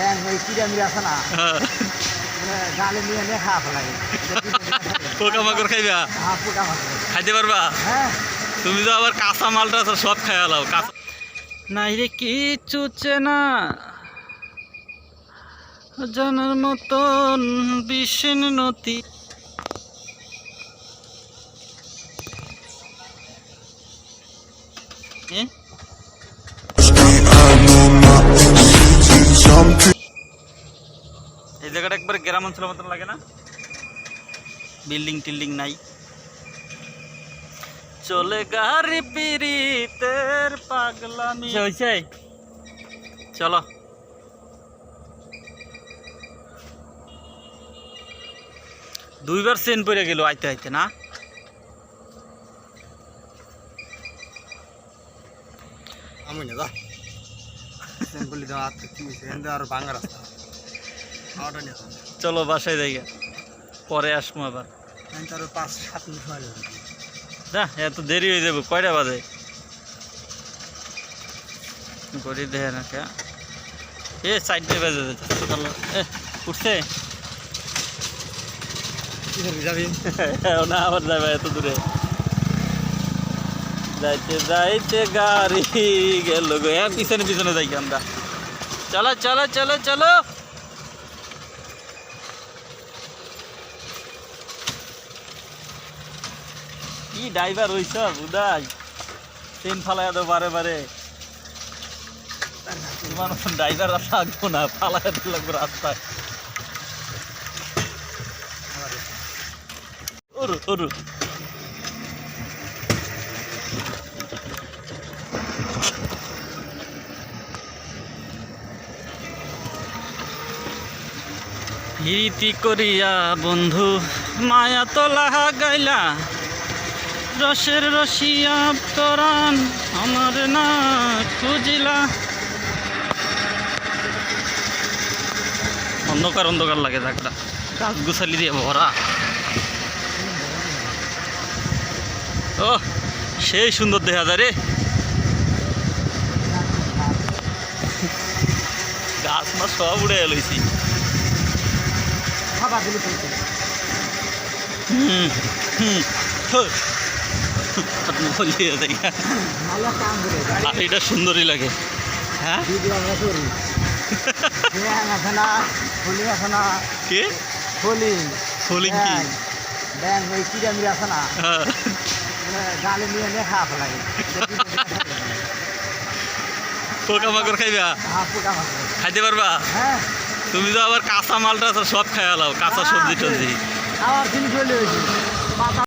ব্যাং আছে না। হ্যাঁ, মানে গালে নিয়ে নিয়ে খাওয়া ফেলাই পোকামাকড় খাইবা? হ্যাঁ পোকা মাছ খাইতে পারবা? হ্যাঁ। তুমি তো আবার কাঁচা মালটা সব কাঁচা নাই রে কিচ্ছু চেনা। জানার মতন বিষণ নতি? একবার গ্রাম অঞ্চলের মতন লাগে না? বিল্ডিং টিল্ডিং নাই। চলে গাড়ি পিরিতের পাগলামি। হয়েছে চলো। দুইবার সেন পড়ে গেল আইতে আইতে না? আমি না যা বলি দাও আর কি এন্ড আর ভাঙা রাস্তা। চলো বাসায় গে। পরে আসব আবার। আমি তার পাঁচ সাত মিনিট না এত দেরি হয়ে যাব কয়টা বাজে? গড়ি দেয় না কে? এ সাইডে বাজে এ উঠছে? যাবি? না আবার যাবে এত দূরে। যাইতে যাইতে গাড়ি গেল গো। হ্যাঁ পিছনে পিছনে যাই আমরা। চলো চলো চলো চলো। কি ড্রাইভার হইছ উদয় ট্রেন ফালাইয়া দো বারে বারে। তোমার ড্রাইভার থাকব না, ফালাইয়া লাগবো রাস্তায়। প্রীতি করিয়া বন্ধু, মায়া তো লাহা গাইলা। রসের রসিয়া তরান আমার না খুঁজিলা। অন্ধকার অন্ধকার লাগে জায়গাটা। গাছ গুছালি দিয়ে ভরা। ও সেই সুন্দর দেখা যায় রে। গাছ মাছ সব উড়ে খাবার হুম হুম। এটা সুন্দরই লাগে। হ্যাঁ? হ্যাঁ। ফেলাই পোকামাকড় খাইবা? হ্যাঁ পোকা খাইতে পারবা? হ্যাঁ তুমি তো আবার কাঁচা মালটা সব সব খাইয়ালাও কাঁচা সবজি টবজি জিনিস হলে হয়েছে পাতা